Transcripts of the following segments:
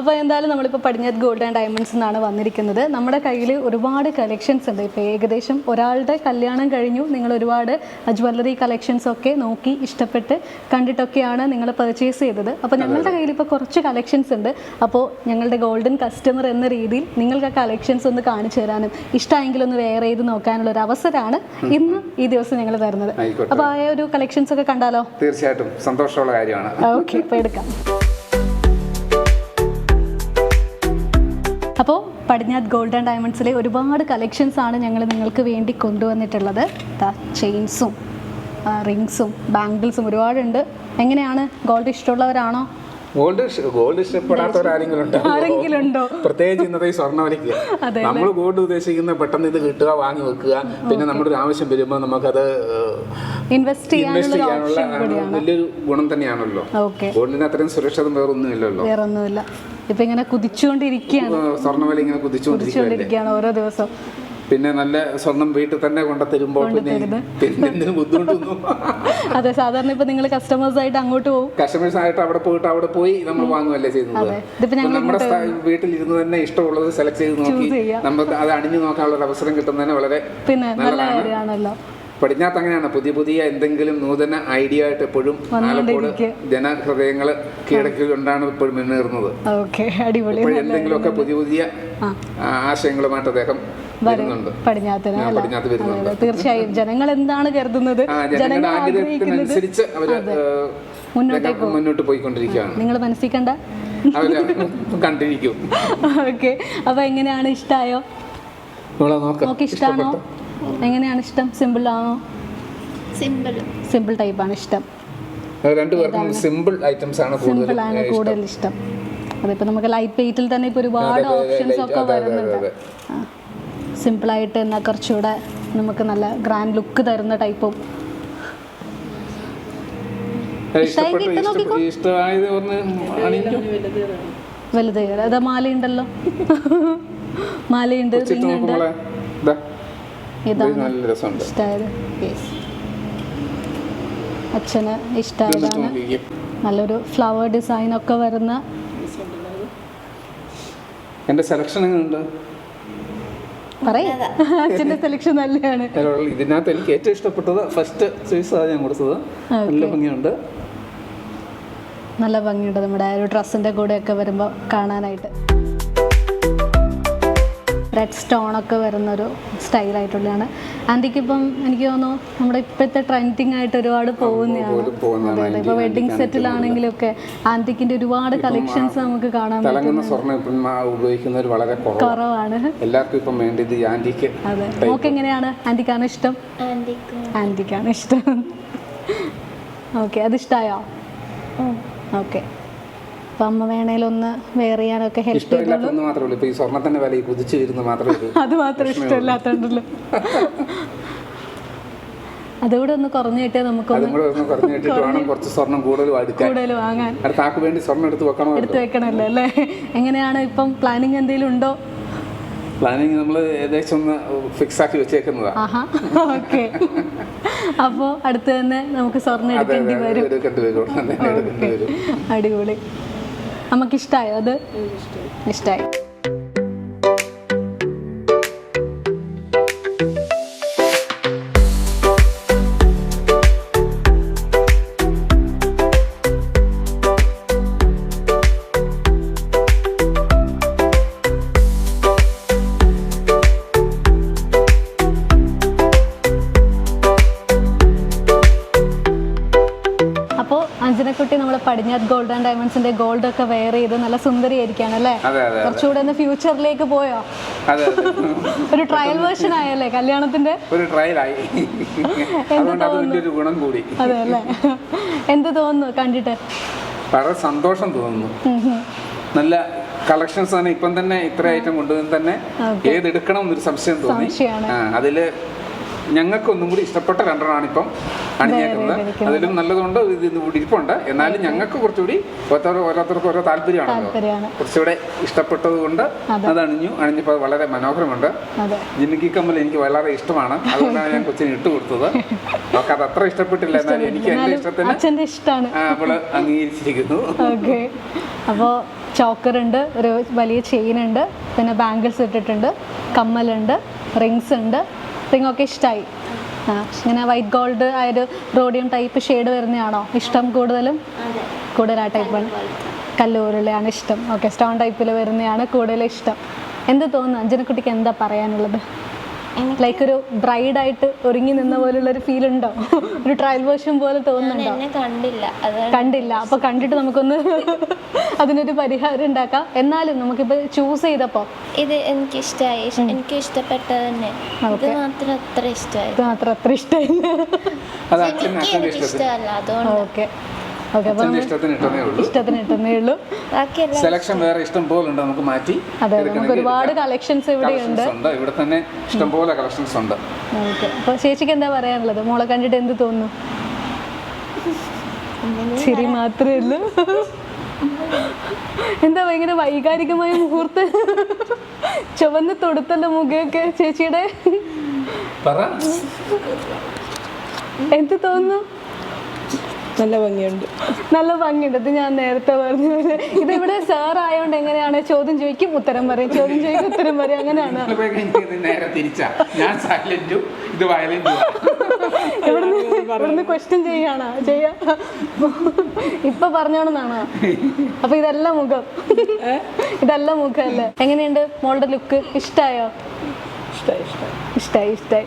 അപ്പോൾ എന്തായാലും നമ്മളിപ്പോൾ പടിഞ്ഞാറ് ഗോൾഡ് ആൻഡ് ഡയമണ്ട്സ് എന്നാണ് വന്നിരിക്കുന്നത്. നമ്മുടെ കയ്യിൽ ഒരുപാട് കളക്ഷൻസ് ഉണ്ട്. ഇപ്പോൾ ഏകദേശം ഒരാളുടെ കല്യാണം കഴിഞ്ഞു. നിങ്ങൾ ഒരുപാട് ജ്വല്ലറി കളക്ഷൻസ് ഒക്കെ നോക്കി ഇഷ്ടപ്പെട്ട് കണ്ടിട്ടൊക്കെയാണ് നിങ്ങൾ പർച്ചേസ് ചെയ്തത്. അപ്പോൾ ഞങ്ങളുടെ കയ്യിൽ ഇപ്പോൾ കുറച്ച് കളക്ഷൻസ് ഉണ്ട്. അപ്പോൾ ഞങ്ങളുടെ ഗോൾഡൻ കസ്റ്റമർ എന്ന രീതിയിൽ നിങ്ങൾക്ക് ആ കളക്ഷൻസ് ഒന്ന് കാണിച്ചു തരാനും ഇഷ്ടമെങ്കിൽ ഒന്ന് വെയർ ചെയ്ത് നോക്കാനുള്ള ഒരു അവസരമാണ് ഇന്ന് ഈ ദിവസം ഞങ്ങൾ തരുന്നത് അപ്പോൾ ആ ഒരു കളക്ഷൻസ് ഒക്കെ കണ്ടാലോ? തീർച്ചയായിട്ടും. സന്തോഷമുള്ള കാര്യമാണ്. ഓക്കെ ഇപ്പോൾ എടുക്കാം. അപ്പോൾ പടിഞ്ഞാത് ഗോൾഡ് ആൻഡ് ഡയമണ്ട്സിലെ ഒരുപാട് കളക്ഷൻസ് ആണ് ഞങ്ങൾ നിങ്ങൾക്ക് വേണ്ടി കൊണ്ടുവന്നിട്ടുള്ളത്. ചെയിൻസും റിങ്സും ബാംഗിൾസും ഒരുപാടുണ്ട്. എങ്ങനെയാണ്? ഗോൾഡ് ഇഷ്ടമുള്ളവരാണോ? ഗോൾഡ് ഗോൾഡ് ഇഷ്ടപ്പെടാത്തവരാരെങ്കിലും ആരെങ്കിലും ഉണ്ടോ പ്രത്യേകിച്ച് ഇന്നത്തെ ഈ സ്വർണവലിക്ക് നമ്മൾ ഗോൾഡ് ഉദ്ദേശിക്കുന്ന പെട്ടെന്ന് ഇത് കിട്ടുക വാങ്ങി വെക്കുക. പിന്നെ നമ്മുടെ ഒരു ആവശ്യം വരുമ്പോൾ നമുക്കത് ഇൻവെസ്റ്റ് ചെയ്യാനുള്ള വലിയൊരു ഗുണം തന്നെയാണല്ലോ. ഗോൾഡിന് അത്രയും സുരക്ഷിതം വേറൊന്നും ഇല്ലല്ലോ വേറെ ഒന്നുമില്ല ഇപ്പം ഇങ്ങനെ കുതിച്ചുകൊണ്ടിരിക്കുകയാണ്. സ്വർണവില ഇങ്ങനെ കുതിച്ചുകൊണ്ടിരിക്കുകയാണ് ഓരോ ദിവസം. പിന്നെ നല്ല സ്വർണം വീട്ടിൽ തന്നെ കൊണ്ട തരുമ്പോൾ പിന്നെ പിന്നെ എന്തിനും ബുദ്ധിമുട്ടൊന്നും അതെ സാധാരണ ഇപ്പൊ നിങ്ങൾ കസ്റ്റമേഴ്സ് ആയിട്ട് അങ്ങോട്ട് പോകും. കസ്റ്റമേഴ്സ് ആയിട്ട് അവിടെ പോയിട്ട് അവിടെ പോയി നമ്മൾ വാങ്ങുമല്ലേ ചെയ്യുന്നത്? നമ്മുടെ വീട്ടിലിരുന്ന് തന്നെ ഇഷ്ടമുള്ളത് സെലക്ട് ചെയ്ത് നോക്കി. നമ്മൾ അത് അണിഞ്ഞു നോക്കാനുള്ള അവസരം കിട്ടുന്നതിന് വളരെ പിന്നെ നല്ല കാര്യമാണല്ലോ. പടിഞ്ഞാത്ത് അങ്ങനെയാണ് പുതിയ പുതിയ എന്തെങ്കിലും നൂതന ഐഡിയ ആയിട്ട് എപ്പോഴും ആലക്കോട് ജനഹൃദയങ്ങൾ കീഴടക്കിക്കൊണ്ടാണ് ഇപ്പോഴും മുന്നേറുന്നത്. എന്തെങ്കിലുമൊക്കെ പുതിയ പുതിയ ആശയങ്ങളുമായിട്ട് അദ്ദേഹം പടിഞ്ഞാത്തിന് തീർച്ചയായും. ജനങ്ങൾ എന്താണ് കരുതുന്നത് ജനങ്ങൾ അവർ മുന്നോട്ടേക്ക് മുന്നോട്ട് പോയിക്കൊണ്ടിരിക്കുകയാണ്. നിങ്ങൾ മനസ്സിൽ കണ്ട കണ്ടിരിക്കും. ഓക്കെ. അപ്പൊ എങ്ങനെയാണ്? ഇഷ്ടായോ? നോക്കി. ഇഷ്ടമാണോ എങ്ങനെയാണ് ഇഷ്ടം? സിമ്പിൾ ആണോ? സിമ്പിൾ സിമ്പിൾ ടൈപ്പാണ് ഇഷ്ടം. രണ്ടുപേർക്കും സിമ്പിൾ ഐറ്റംസ് ആണ് കൂടുതൽ സിമ്പിൾ ആണ് കൂടുതൽ ഇഷ്ടം. അതിപ്പോൾ നമുക്ക് ലൈറ്റ് വെയിറ്റിൽ തന്നെ ഇപ്പോൾ ഒരുപാട് ഓപ്ഷൻസ് ഒക്കെ വരുന്നുണ്ട്. സിമ്പിളായിട്ട് എന്നാൽ കുറച്ചുകൂടെ നമുക്ക് നല്ല ഗ്രാൻഡ് ലുക്ക് തരുന്ന ടൈപ്പും വലുത് അതാ മാലയുണ്ടല്ലോ. മാലയുണ്ട് റിംഗ് ഉണ്ട് നോക്കുമ്പോളെ ഇതാ ഇത് ഇതാണ് നല്ല രസമുണ്ട്. ഇഷ്ടമായത് അച്ഛന് ഇഷ്ടമായതാണ് നല്ലൊരു ഫ്ലവർ ഡിസൈൻ ഒക്കെ വരുന്ന എന്റെ സെലക്ഷൻ എങ്ങനെയുണ്ട്? അച്ഛന്റെ സെലക്ഷൻ നല്ലതാണ് ഇതിനകത്ത് എനിക്ക് ഏറ്റവും ഇഷ്ടപ്പെട്ടത് ഫസ്റ്റ് ചോയ്സ് ആണ് ഞാൻ കൊടുത്തത്. നല്ല ഭംഗിയുണ്ട്. നല്ല ഭംഗിയുണ്ട് നമ്മുടെ ആ ഒരു ഡ്രസ്സിന്റെ കൂടെ ഒക്കെ വരുമ്പോൾ കാണാനായിട്ട്. റെഡ് സ്റ്റോൺ ഒക്കെ വരുന്നൊരു സ്റ്റൈലായിട്ടുള്ളതാണ് ആന്റിക്കിപ്പം എനിക്ക് തോന്നുന്നു നമ്മുടെ ഇപ്പോഴത്തെ ട്രെൻഡിങ് ആയിട്ട് ഒരുപാട് പോകുന്നതാണ്. ഇപ്പോൾ വെഡിങ് സെറ്റിലാണെങ്കിലും ഒക്കെ ആന്റിക്കിന്റെ ഒരുപാട് കളക്ഷൻസ് നമുക്ക് കാണാൻ പറ്റും തിളങ്ങുന്ന സ്വർണം ഇപ്പം ഉപയോഗിക്കുന്നവർ വളരെ കുറവാണ്. എല്ലാവർക്കും ഇപ്പം വേണ്ടത് ആന്റിക്ക് അതെ. നമുക്ക് എങ്ങനെയാണ്? ആന്റിക്കാണ് ഇഷ്ടം? ആന്റിക്കും ആന്റിക്കാണ് ഇഷ്ടം. ഓക്കെ അത് ഇഷ്ടമായോ ഓക്കെ. അപ്പം അമ്മ വേണേലൊന്ന് വെയർ ചെയ്യാനൊക്കെ ഹെൽപ്പ് ചെയ്തു ഇഷ്ടമില്ലാത്തൊന്നും മാത്രമേ ഉള്ളൂ. ഇപ്പൊ ഈ സ്വർണത്തിന്റെ വില ഈ കുതിച്ചു വരുന്ന മാത്രമേ ഉള്ളൂ. അത് മാത്രം ഇഷ്ടമില്ലാത്തതുണ്ടല്ലോ അതുകൂടെ ഒന്ന് കുറഞ്ഞു കിട്ടിയാൽ നമുക്കൊന്ന് അതും കൂടെ ഒന്ന് കുറഞ്ഞു കിട്ടിയിട്ട് വേണം കുറച്ച് സ്വർണം കൂടുതൽ അടുക്കാൻ കൂടുതൽ വാങ്ങാൻ. അടുത്ത ആൾക്ക് വേണ്ടി സ്വർണം എടുത്ത് വെക്കണോ എടുത്തു വെക്കണമല്ലോ അല്ലേ? എങ്ങനെയാണ് ഇപ്പം പ്ലാനിങ് എന്തെങ്കിലും ഉണ്ടോ? പ്ലാനിങ് നമ്മൾ ഏകദേശം ഒന്ന് ഫിക്സ് ആക്കി വെച്ചേക്കുന്നതാ. ആഹാ ഓക്കെ അപ്പോൾ അടുത്ത് തന്നെ നമുക്ക് സ്വർണം അതെ എടുക്കേണ്ടി അതെ വരും. എടുക്കേണ്ടി വരും. ഉടനെ തന്നെ എടുക്കേണ്ടി വരും. അടിപൊളി. നമുക്ക് ഇഷ്ടമായോ അത് ഇഷ്ടമായി നമ്മൾ പടിഞ്ഞാറ് ഗോൾഡ് ആൻഡ് ഡയമണ്ട്സിന്റെ ഗോൾഡ് ഒക്കെ വെയർ ചെയ്ത് നല്ല സുന്ദരിയായിരിക്കാണ് അല്ലേ? കുറച്ചുകൂടെ ഒന്ന് ഫ്യൂച്ചറിലേക്ക് പോയോ? ഒരു ട്രയൽ വേർഷൻ ആയല്ലേ കല്യാണത്തിന്റെ? ഒരു അത് വലിയൊരു ഗുണം കൂടി. അതെ അല്ലേ? എന്ത് തോന്നുന്നു കണ്ടിട്ട്? വളരെ സന്തോഷം തോന്നുന്നു. നല്ല കളക്ഷൻസ് ആണ് ഇപ്പം തന്നെ ഇത്ര ഐറ്റം കൊണ്ടുവന്ന് തന്നെ ഏതെടുക്കണം എന്നൊരു സംശയം തോന്നി. അതിൽ ഞങ്ങൾക്ക് ഒന്നും കൂടി ഇഷ്ടപ്പെട്ട രണ്ടെണ്ണമാണ് ഇപ്പം അണിഞ്ഞേക്കുന്നത്. അതിലും നല്ലതുണ്ട് ഇത് ഇന്ന് കൂടി ഇരിപ്പുണ്ട് എന്നാലും ഞങ്ങൾക്ക് കുറച്ചുകൂടി ഓരോരുത്തർ ഓരോരുത്തർക്ക് ഓരോ താല്പര്യമാണല്ലോ. താല്പര്യമാണ്. കുറച്ചുകൂടെ ഇഷ്ടപ്പെട്ടത് കൊണ്ട് അത്. അണിഞ്ഞു അണിഞ്ഞപ്പോൾ അത് വളരെ മനോഹരമുണ്ട്. ജിമിക്കി കമ്മൽ എനിക്ക് വളരെ ഇഷ്ടമാണ്. അതുകൊണ്ടാണ് ഞാൻ കൊച്ചിന് ഇട്ട് കൊടുത്തത്. അവർക്ക് അത് അത്ര ഇഷ്ടപ്പെട്ടില്ല. എന്നാലും എനിക്ക് എന്റെ ഇഷ്ടത്തിന് ഇഷ്ടമാണ്. അവൾ അംഗീകരിച്ചിരിക്കുന്നു. അപ്പോൾ ചോക്കർ ഉണ്ട് ഒരു വലിയ ചെയിൻ ഉണ്ട് പിന്നെ ബാംഗിൾസ് ഇട്ടിട്ടുണ്ട് കമ്മലുണ്ട് റിങ്സ് ഉണ്ട് റിംഗ് ഒക്കെ ഇഷ്ടമായി ആ ഇങ്ങനെ വൈറ്റ് ഗോൾഡ് ആയൊരു റോഡിയം ടൈപ്പ് ഷെയ്ഡ് വരുന്നതാണോ? ഇഷ്ടം കൂടുതലും? കൂടുതൽ ആ ടൈപ്പാണ് കല്ലൂരിലെയാണ് ഇഷ്ടം. ഓക്കെ സ്റ്റോൺ ടൈപ്പിൽ വരുന്നതാണ് കൂടുതൽ ഇഷ്ടം. എന്ത് തോന്നുന്നു? അഞ്ജനക്കുട്ടിക്ക് എന്താ പറയാനുള്ളത്? ലൈക്ക് ഒരു ബ്രൈഡായിട്ട് ഒരുങ്ങി നിന്ന പോലുള്ള ഒരു ഫീൽ ഉണ്ടോ? ഒരു ട്രയൽ വേർഷൻ പോലെ ഞാൻ തോന്നുന്നുണ്ടോ കണ്ടില്ല. കണ്ടില്ല. അപ്പൊ കണ്ടിട്ട് നമുക്കൊന്ന് അതിനൊരു പരിഹാരം ഉണ്ടാക്കാം. എന്നാലും നമുക്കിപ്പോ ചൂസ് ചെയ്തപ്പോ ഇത് എനിക്ക് ഇഷ്ടമായി എനിക്ക് ഇഷ്ടപ്പെട്ടത് തന്നെ. ഇത് മാത്രം അത്ര ഇഷ്ടമായി ഇത് മാത്രം അത്ര ഇഷ്ടമായി ഓക്കെ. ഇഷ്ടത്തിന് ഇട്ടതേ ഉള്ളൂ. ഇഷ്ടത്തിന് ഇട്ടുന്നേ ഉള്ളൂ. സെലക്ഷൻ വേറെ ഇഷ്ടം പോലെ ഉണ്ട് നമുക്ക് മാറ്റി അതെ നമുക്ക് ഒരുപാട് കളക്ഷൻസ് ഇവിടെ ഉണ്ട്. ഉണ്ട്. ഇവിടെ തന്നെ ഇഷ്ടം പോലെ കളക്ഷൻസ് ഉണ്ട്. ഓക്കെ. അപ്പൊ ചേച്ചിക്ക് എന്താ പറയാനുള്ളത്? മോളെ കണ്ടിട്ട് എന്ത് തോന്നുന്നു? ശരി മാത്രമേ ഉള്ളൂ. എന്താ ഭയങ്കര വൈകാരികമായ മുഹൂർത്ത? ചുവന്ന് തൊടുത്തല്ലോ മുഖയൊക്കെ ചേച്ചിയുടെ? പറ. എന്ത് തോന്നുന്നു? നല്ല ഭംഗിയുണ്ട്. നല്ല ഭംഗിയുണ്ട്. ഇത് ഞാൻ നേരത്തെ പറഞ്ഞു ഇതിവിടെ ഇത് ഇവിടെ സാർ ആയതുകൊണ്ട് എങ്ങനെയാണ് ചോദ്യം ചോദിക്കും ഉത്തരം പറയും. ചോദ്യം ചോദിക്കും ഉത്തരം പറയും. അങ്ങനെയാണ്. നിങ്ങൾ പോയി കഴിഞ്ഞാൽ ഇത് നേരെ തിരിച്ചാ. ഞാൻ സൈലന്റും ഇത് വയലന്റും ഇവിടുന്ന് ഇവിടുന്ന് ക്വസ്റ്റ്യൻ ചെയ്യാണ് ചെയ്യാ. ഇപ്പൊ പറഞ്ഞോണെന്നാണോ? അപ്പൊ ഇതല്ല മുഖം. ഇതല്ല മുഖം അല്ലേ? എങ്ങനെയുണ്ട് മോളുടെ ലുക്ക് ഇഷ്ടായോ? ഇഷ്ടായി ഇഷ്ടായി.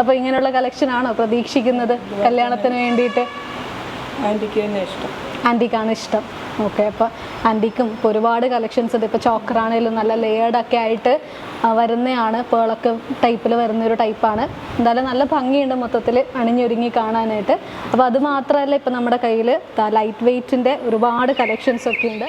അപ്പൊ ഇങ്ങനെയുള്ള കളക്ഷൻ ആണോ പ്രതീക്ഷിക്കുന്നത്? കല്യാണത്തിന് വേണ്ടിയിട്ട്. ഇഷ്ടം. ആന്റിക്കാണ് ഇഷ്ടം. ഓക്കെ അപ്പോൾ ആന്റിക്കും ഇപ്പോൾ ഒരുപാട് കളക്ഷൻസ് ഉണ്ട്. ഇപ്പോൾ ചോക്കറാണേലും നല്ല ലെയേർഡ് ഒക്കെ ആയിട്ട് വരുന്നതാണ് പേളൊക്കെ ടൈപ്പിൽ വരുന്ന ഒരു ടൈപ്പാണ് എന്തായാലും നല്ല ഭംഗിയുണ്ട് മൊത്തത്തിൽ അണിഞ്ഞൊരുങ്ങി കാണാനായിട്ട്. അപ്പോൾ അത് മാത്രമല്ല ഇപ്പോൾ നമ്മുടെ കയ്യിൽ ലൈറ്റ് വെയ്റ്റിന്റെ ഒരുപാട് കളക്ഷൻസ് ഒക്കെ ഉണ്ട്.